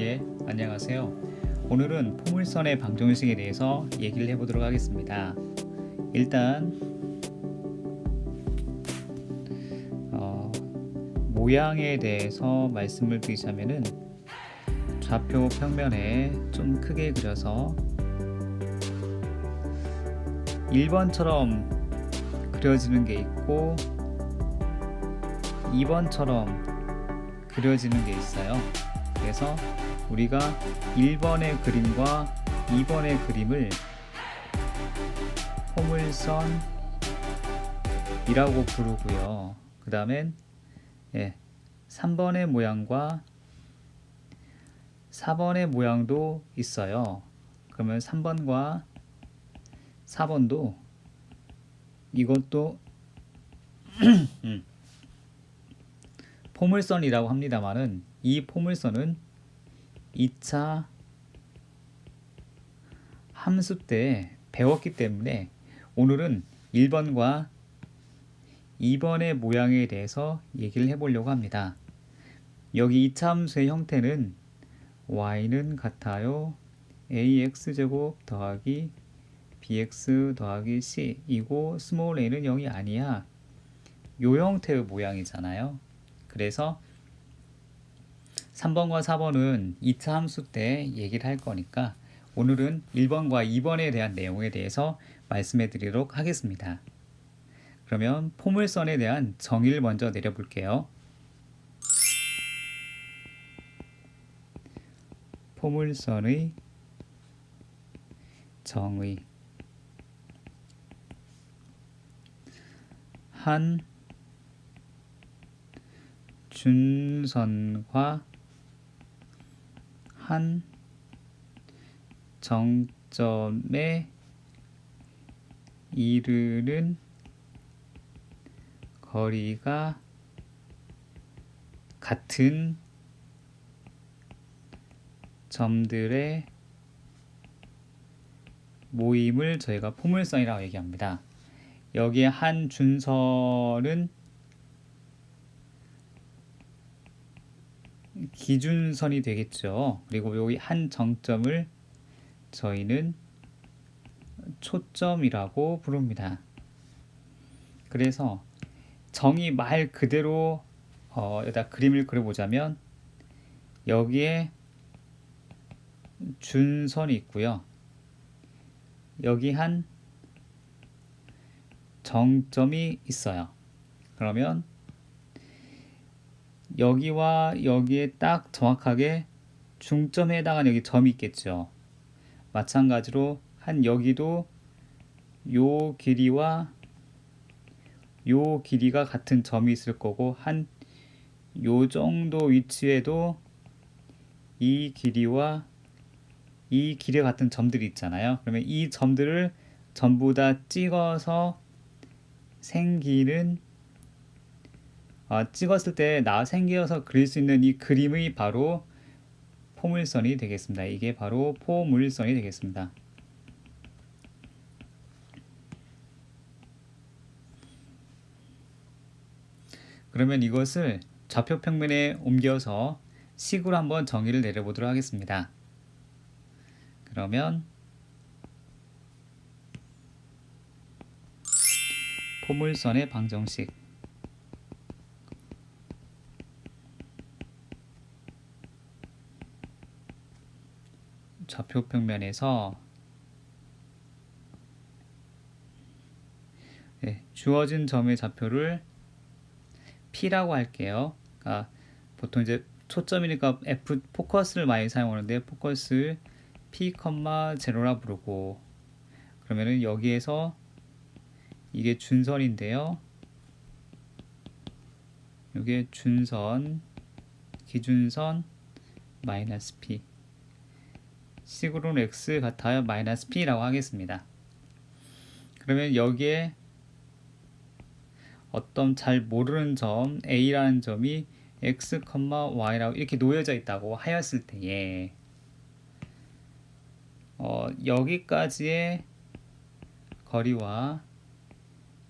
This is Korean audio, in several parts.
예, 안녕하세요. 오늘은 포물선의 방정식에 대해서 얘기를 해보도록 하겠습니다. 일단 어, 모양에 대해서 말씀을 드리자면은 좌표 평면에 좀 크게 그려서 1번처럼 그려지는 게 있고 2번처럼 그려지는 게 있어요. 그래서 우리가 1번의 그림과 2번의 그림을 포물선이라고 부르고요. 그 다음엔 예, 3번의 모양과 4번의 모양도 있어요. 그러면 3번과 4번도 이것도 음, 포물선이라고 합니다만은 이 포물선은 2차 함수 때 배웠기 때문에 오늘은 1번과 2번의 모양에 대해서 얘기를 해보려고 합니다. 여기 2차 함수의 형태는 y는 같아요. ax제곱 더하기 bx 더하기 c 이고 스몰 a는 0이 아니야. 요 형태의 모양이잖아요. 그래서 3번과 4번은 2차 함수 때 얘기를 할 거니까 오늘은 1번과 2번에 대한 내용에 대해서 말씀해 드리도록 하겠습니다. 그러면 포물선에 대한 정의를 먼저 내려볼게요. 포물선의 정의 한 준선과 한 정점에 이르는 거리가 같은 점들의 모임을 저희가 포물선이라고 얘기합니다. 여기에 한 준선은 기준선이 되겠죠. 그리고 여기 한 정점을 저희는 초점이라고 부릅니다. 그래서 정의 말 그대로 어, 여기다 그림을 그려보자면 여기에 준선이 있고요. 여기 한 정점이 있어요. 그러면 여기와 여기에 딱 정확하게 중점에 해당하는 여기 점이 있겠죠. 마찬가지로 한 여기도 요 길이와 요 길이가 같은 점이 있을 거고 한 요 정도 위치에도 이 길이와 이 길이 같은 점들이 있잖아요. 그러면 이 점들을 전부 다 찍어서 생기는 아, 찍었을 때 나 생겨서 그릴 수 있는 이 그림이 바로 포물선이 되겠습니다. 이게 바로 포물선이 되겠습니다. 그러면 이것을 좌표 평면에 옮겨서 식으로 한번 정의를 내려보도록 하겠습니다. 그러면 포물선의 방정식 좌표 평 면에서 네, 주어진 점의 좌표를 P라고 할게요. 그러니까 보통 이제 초점이니까 F 포커스를 많이 사용하는데 포커스 P, 0라 부르고 그러면은 여기에서 이게 준선인데요. 이게 준선, 기준선, 마이너스 P. 식으로는 x 같아요. 마이너스 p라고 하겠습니다. 그러면 여기에 어떤 잘 모르는 점 a라는 점이 x, y라고 이렇게 놓여져 있다고 하였을 때에 어, 여기까지의 거리와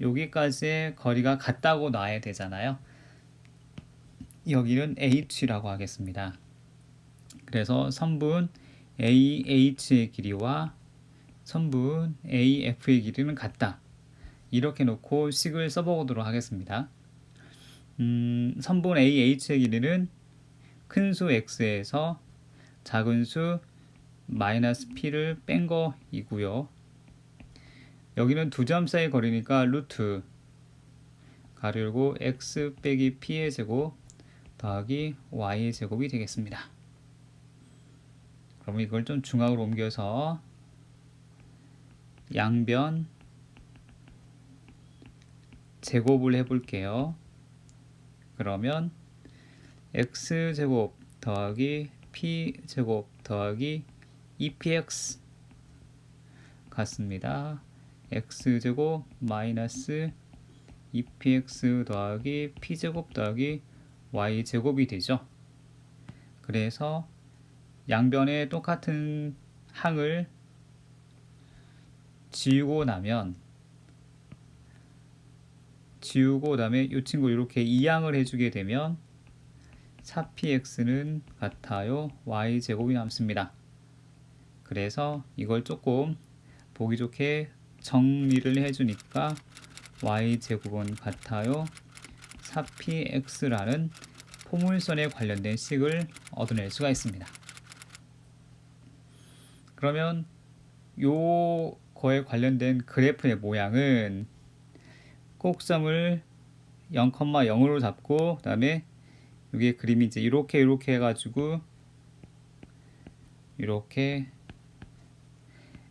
여기까지의 거리가 같다고 놔야 되잖아요. 여기는 h라고 하겠습니다. 그래서 선분 AH의 길이와 선분 AF의 길이는 같다. 이렇게 놓고 식을 써보도록 하겠습니다. 음, 선분 AH의 길이는 큰 수 x에서 작은 수 마이너스 p를 뺀 거이고요. 여기는 두 점 사이 거리니까 루트 가로 열고 x 빼기 p의 제곱 더하기 y의 제곱이 되겠습니다. 그럼 이걸 좀 중앙으로 옮겨서 양변 제곱을 해볼게요. 그러면 x 제곱 더하기 p 제곱 더하기 2px 같습니다. x 제곱 마이너스 2px 더하기 p 제곱 더하기 y 제곱이 되죠. 그래서 양변에 똑같은 항을 지우고 나면 지우고 그다음에 이 친구 이렇게 이항을 해주게 되면 4px는 같아요 y 제곱이 남습니다. 그래서 이걸 조금 보기 좋게 정리를 해주니까 y 제곱은 같아요 4px라는 포물선에 관련된 식을 얻어낼 수가 있습니다. 그러면 요거에 관련된 그래프의 모양은 꼭점을 0,0으로 잡고 그다음에 여기 그림이 이제 이렇게 이렇게 해가지고 이렇게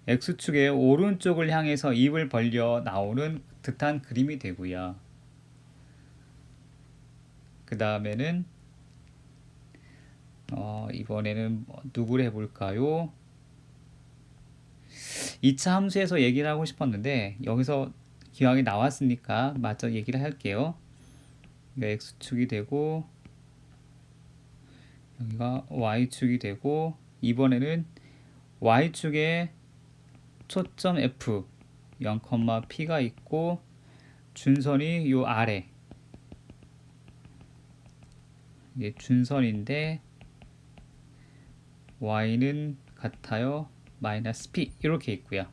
x축의 오른쪽을 향해서 입을 벌려 나오는 듯한 그림이 되고요. 그 다음에는 어, 이번에는 뭐 누구를 해볼까요? 2차 함수에서 얘기를 하고 싶었는데 여기서 기왕이 나왔으니까 마저 얘기를 할게요. 여기가 x축이 되고 여기가 y축이 되고 이번에는 y축에 초점 f 0,p가 있고 준선이 요 아래 이게 준선인데 y는 같아요 마이너스 p 이렇게 있고요.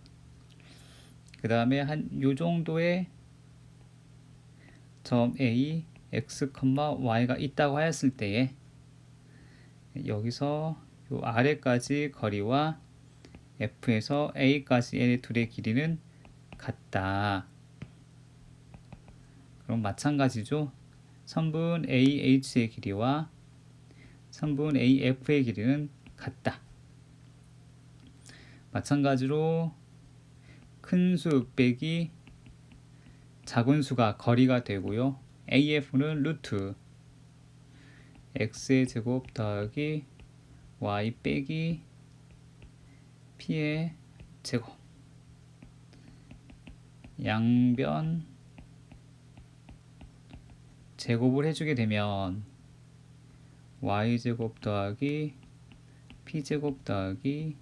그 다음에 한 요 정도의 점 a x, y가 있다고 하였을 때에 여기서 요 아래까지 거리와 f에서 a까지의 둘의 길이는 같다. 그럼 마찬가지죠. 선분 AH의 길이와 선분 AF의 길이는 같다. 마찬가지로 큰 수 빼기 작은 수가 거리가 되고요. AF는 루트 x의 제곱 더하기 y 빼기 p의 제곱 양변 제곱을 해주게 되면 y제곱 더하기 p제곱 더하기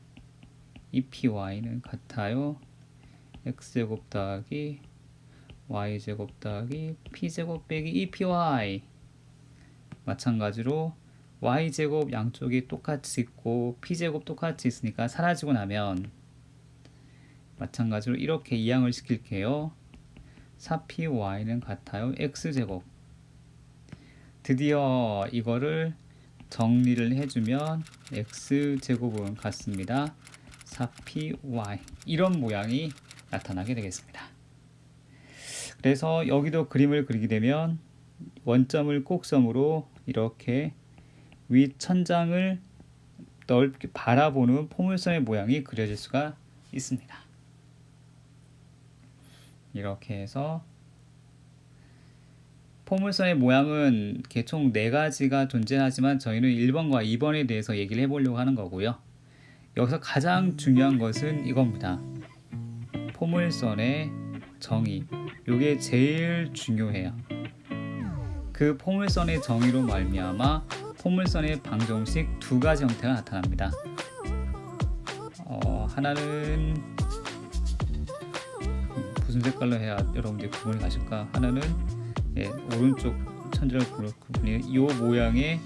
2py는 같아요. x제곱 더하기 y제곱 더하기 p제곱 빼기 2py 마찬가지로 y제곱 양쪽이 똑같이 있고 p제곱 똑같이 있으니까 사라지고 나면 마찬가지로 이렇게 이항을 시킬게요. 4py는 같아요. x제곱 드디어 이거를 정리를 해주면 x제곱은 같습니다. 4py 이런 모양이 나타나게 되겠습니다. 그래서 여기도 그림을 그리게 되면 원점을 꼭섬으로 이렇게 위 천장을 넓게 바라보는 포물선의 모양이 그려질 수가 있습니다. 이렇게 해서 포물선의 모양은 총 4가지가 존재하지만 저희는 1번과 2번에 대해서 얘기를 해보려고 하는 거고요. 여기서 가장 중요한 것은 이겁니다. 포물선의 정의. 이게 제일 중요해요. 그 포물선의 정의로 말미암아 포물선의 방정식 두 가지 형태가 나타납니다. 어, 하나는 무슨 색깔로 해야 여러분들이 구분이 가실까? 하나는 예, 오른쪽 천지를 구분이 이 모양의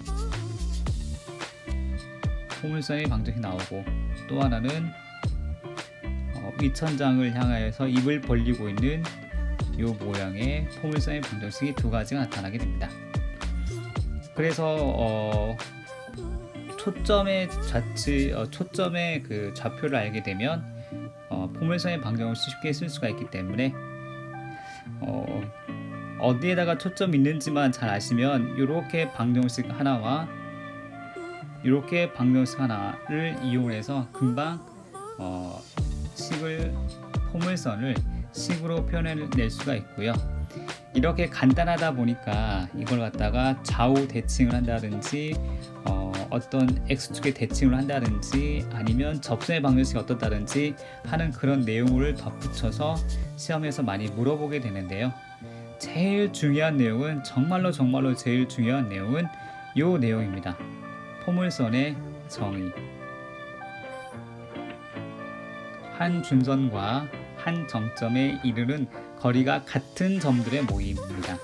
포물선의 방정식 나오고 또 하나는 어, 위천장을 향하여서 입을 벌리고 있는 이 모양의 포물선의 방정식이 두 가지가 나타나게 됩니다. 그래서 어, 초점의 좌치 어, 초점의 그 좌표를 알게 되면 어, 포물선의 방정식을 쉽게 쓸 수가 있기 때문에 어, 어디에다가 초점 있는지만 잘 아시면 이렇게 방정식 하나와 이렇게 방정식 하나를 이용해서 금방 어, 식을 포물선을 식으로 표현해낼 수가 있고요. 이렇게 간단하다 보니까 이걸 갖다가 좌우 대칭을 한다든지 어, 어떤 x축에 대칭을 한다든지 아니면 접선의 방정식이 어떻다든지 하는 그런 내용을 덧붙여서 시험에서 많이 물어보게 되는데요. 제일 중요한 내용은 정말로 정말로 제일 중요한 내용은 이 내용입니다. 포물선의 정의. 한 준선과 한 정점에 이르는 거리가 같은 점들의 모임입니다.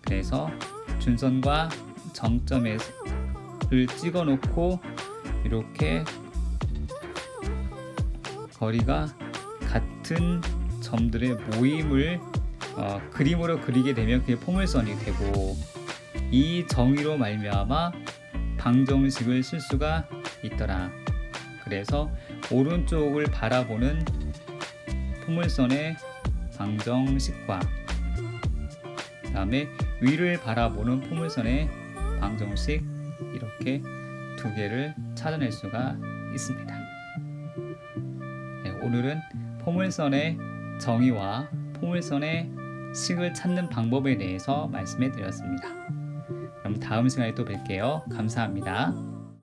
그래서 준선과 정점을 찍어 놓고 이렇게 거리가 같은 점들의 모임을 어, 그림으로 그리게 되면 그게 포물선이 되고 이 정의로 말미암아 방정식을 쓸 수가 있더라. 그래서 오른쪽을 바라보는 포물선의 방정식과 그다음에 위를 바라보는 포물선의 방정식 이렇게 두 개를 찾아낼 수가 있습니다. 네, 오늘은 포물선의 정의와 포물선의 식을 찾는 방법에 대해서 말씀해 드렸습니다. 그럼 다음 시간에 또 뵐게요. 감사합니다.